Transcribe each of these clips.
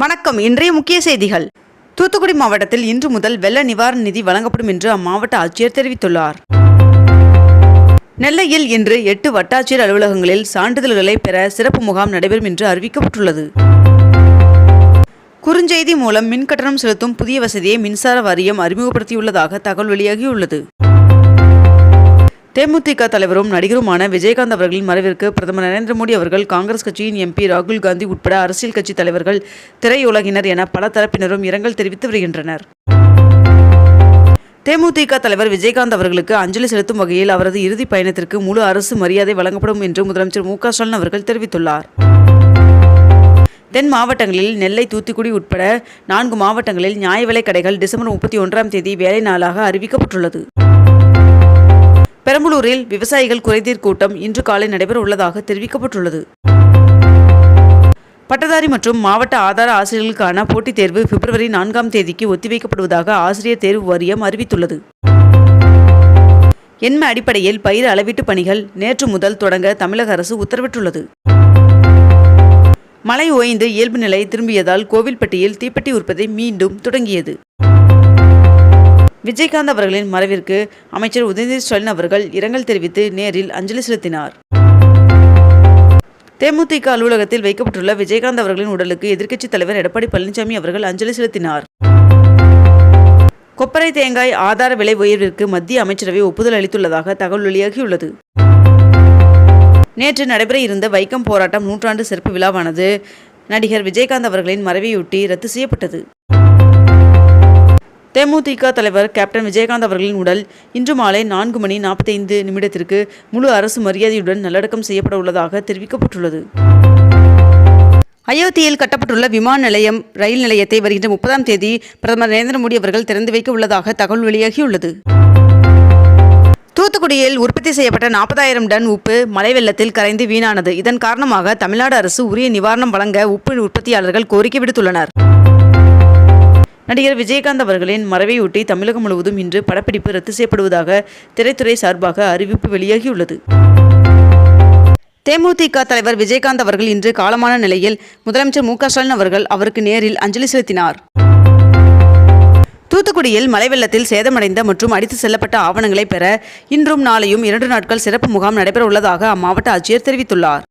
வணக்கம். இன்றைய முக்கிய செய்திகள். தூத்துக்குடி மாவட்டத்தில் இன்று முதல் வெள்ள நிவாரண நிதி வழங்கப்படும் என்று அம்மாவட்ட ஆட்சியர் தெரிவித்துள்ளார். நெல்லையில் இன்று எட்டு வட்டாட்சியர் அலுவலகங்களில் சான்றிதழ்களை பெற சிறப்பு முகாம் நடைபெறும் என்று அறிவிக்கப்பட்டுள்ளது. குறுஞ்செய்தி மூலம் மின் கட்டணம் செலுத்தும் புதிய வசதியை மின்சார வாரியம் அறிமுகப்படுத்தியுள்ளதாக தகவல் வெளியாகியுள்ளது. தேமுதிக தலைவரும் நடிகருமான விஜயகாந்த் அவர்களின் மறைவிற்கு பிரதமர் நரேந்திர மோடி அவர்கள் காங்கிரஸ் கட்சியின் எம்பி ராகுல் காந்தி உட்பட அரசியல் கட்சி தலைவர்கள் திரையுலகினர் என பல தரப்பினரும் இரங்கல் தெரிவித்து வருகின்றனர். தேமுதிக தலைவர் விஜயகாந்த் அவர்களுக்கு அஞ்சலி செலுத்தும் வகையில் அவரது இறுதி பயணத்திற்கு முழு அரசு மரியாதை வழங்கப்படும் என்று முதலமைச்சர் மு ஸ்டாலின் அவர்கள் தெரிவித்துள்ளார். தென் மாவட்டங்களில் நெல்லை தூத்துக்குடி உட்பட நான்கு மாவட்டங்களில் நியாய விலைக் கடைகள் டிசம்பர் முப்பத்தி ஒன்றாம் தேதி வேலை நாளாக அறிவிக்கப்பட்டுள்ளது. பெரம்பலூரில் விவசாயிகள் குறைதீர் கூட்டம் இன்று காலை நடைபெற உள்ளதாக தெரிவிக்கப்பட்டுள்ளது. பட்டதாரி மற்றும் மாவட்ட ஆதார ஆசிரியர்களுக்கான போட்டித் தேர்வு பிப்ரவரி நான்காம் தேதிக்கு ஒத்திவைக்கப்படுவதாக ஆசிரியர் தேர்வு வாரியம் அறிவித்துள்ளது. எண்ம அடிப்படையில் பயிர் அளவீட்டு பணிகள் நேற்று முதல் தொடங்க தமிழக அரசு உத்தரவிட்டுள்ளது. மழை ஓய்ந்து இயல்பு நிலை திரும்பியதால் கோவில்பட்டியில் தீப்பெட்டி உற்பத்தி மீண்டும் தொடங்கியது. விஜயகாந்த் அவர்களின் மறைவிற்கு அமைச்சர் உதயநிதி ஸ்டாலின் அவர்கள் இரங்கல் தெரிவித்து நேரில் அஞ்சலி செலுத்தினார். தேமுதிக அலுவலகத்தில் வைக்கப்பட்டுள்ள விஜயகாந்த் அவர்களின் உடலுக்கு எதிர்க்கட்சித் தலைவர் எடப்பாடி பழனிசாமி அவர்கள் அஞ்சலி செலுத்தினார். கொப்பரை தேங்காய் ஆதார விலை உயர்விற்கு மத்திய அமைச்சரவை ஒப்புதல் அளித்துள்ளதாக தகவல் வெளியாகியுள்ளது. நேற்று நடைபெற இருந்த வைக்கம் போராட்டம் நூற்றாண்டு சிறப்பு விழாவானது நடிகர் விஜயகாந்த் அவர்களின் மறைவையொட்டி ரத்து செய்யப்பட்டது. தேமுதிக தலைவர் கேப்டன் விஜயகாந்த் அவர்களின் உடல் இன்று மாலை நான்கு மணி நாற்பத்தைந்து நிமிடத்திற்கு முழு அரசு மரியாதையுடன் நல்லடக்கம் செய்யப்பட உள்ளதாக தெரிவிக்கப்பட்டுள்ளது. அயோத்தியில் கட்டப்பட்டுள்ள விமான நிலையம் ரயில் நிலையத்தை வருகின்ற முப்பதாம் தேதி பிரதமர் நரேந்திர மோடி அவர்கள் திறந்து வைக்க உள்ளதாக தகவல் வெளியாகியுள்ளது. தூத்துக்குடியில் உற்பத்தி செய்யப்பட்ட நாற்பதாயிரம் டன் உப்பு மழை வெள்ளத்தில் கரைந்து வீணானது. இதன் காரணமாக தமிழ்நாடு அரசு உரிய நிவாரணம் வழங்க உப்பு உற்பத்தியாளர்கள் கோரிக்கை விடுத்துள்ளனர். நடிகர் விஜயகாந்த் அவர்களின் மறைவையொட்டி தமிழகம் முழுவதும் இன்று படப்பிடிப்பு ரத்து செய்யப்படுவதாக திரைத்துறை சார்பாக அறிவிப்பு வெளியாகியுள்ளது. தேமுதிக தலைவர் விஜயகாந்த் அவர்கள் இன்று காலமான நிலையில் முதலமைச்சர் மு ஸ்டாலின் அவர்கள் அவருக்கு நேரில் அஞ்சலி செலுத்தினார். தூத்துக்குடியில் மழை வெள்ளத்தில் சேதமடைந்த மற்றும் அடித்து செல்லப்பட்ட ஆவணங்களை பெற இன்றும் நாளையும் இரண்டு நாட்கள் சிறப்பு முகாம் நடைபெற உள்ளதாக அம்மாவட்ட ஆட்சியர் தெரிவித்துள்ளார்.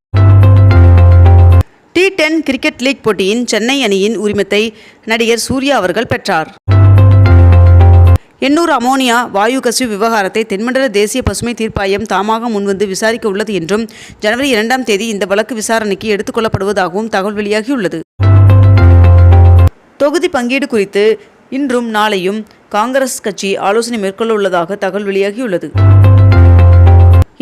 டி டென் கிரிக்கெட் லீக் போட்டியின் சென்னை அணியின் உரிமத்தை நடிகர் சூர்யா அவர்கள் பெற்றார். எண்ணூர் அமோனியா வாயு கசிவு விவகாரத்தை தென்மண்டல தேசிய பசுமை தீர்ப்பாயம் தாமாக முன்வந்து விசாரிக்க உள்ளது என்றும் ஜனவரி இரண்டாம் தேதி இந்த வழக்கு விசாரணைக்கு எடுத்துக் கொள்ளப்படுவதாகவும் தகவல் வெளியாகியுள்ளது. தொகுதி பங்கீடு குறித்து இன்றும் நாளையும் காங்கிரஸ் கட்சி ஆலோசனை மேற்கொள்ள உள்ளதாக தகவல் வெளியாகியுள்ளது.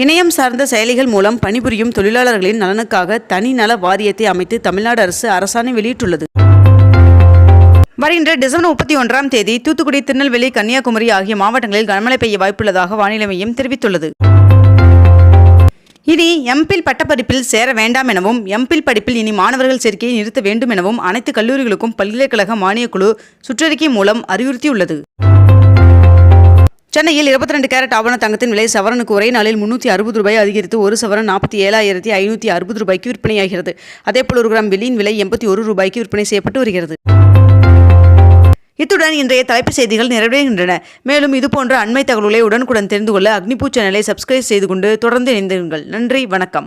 இணையம் சார்ந்த செயலிகள் மூலம் பணிபுரியும் தொழிலாளர்களின் நலனுக்காக தனி நல வாரியத்தை அமைத்து தமிழ்நாடு அரசு அரசாணை வெளியிட்டுள்ளது. வருகின்ற டிசம்பர் முப்பத்தி ஒன்றாம் தேதி தூத்துக்குடி திருநெல்வேலி கன்னியாகுமரி ஆகிய மாவட்டங்களில் கனமழை பெய்ய வாய்ப்புள்ளதாக வானிலை மையம் தெரிவித்துள்ளது. இனி எம்பில் பட்டப்படிப்பில் சேர வேண்டாம் எனவும் எம்பில் படிப்பில் இனி மாணவர்கள் சேர்க்கையை நிறுத்த வேண்டும் எனவும் அனைத்து கல்லூரிகளுக்கும் பல்கலைக்கழக மானியக்குழு சுற்றறிக்கை மூலம் அறிவுறுத்தியுள்ளது. சென்னையில் இருபத்தி ரெண்டு கேரட் ஆவண தங்கத்தின் விலை சவரனுக்கு ஒரே நாளில் முன்னூற்றி அறுபது ரூபாய் அதிகரித்து ஒரு சவரன் நாற்பத்தி ஏழாயிரத்தி ஐநூற்றி அறுபது ரூபாய்க்கு விற்பனையாகிறது. அதேபோல் ஒரு கிராம் வெள்ளியின் விலை எண்பத்தி ஒரு ரூபாய்க்கு விற்பனை செய்யப்பட்டு வருகிறது. இத்துடன் இன்றைய தலைப்புச் செய்திகள் நிறைவடைகின்றன. மேலும் இதுபோன்ற அண்மை தகவல்களை உடனுக்குடன் தெரிந்து கொள்ள அக்னிபூ சேனலை சப்ஸ்கிரைப் செய்து கொண்டு தொடர்ந்து இணைந்திருங்கள். நன்றி வணக்கம்.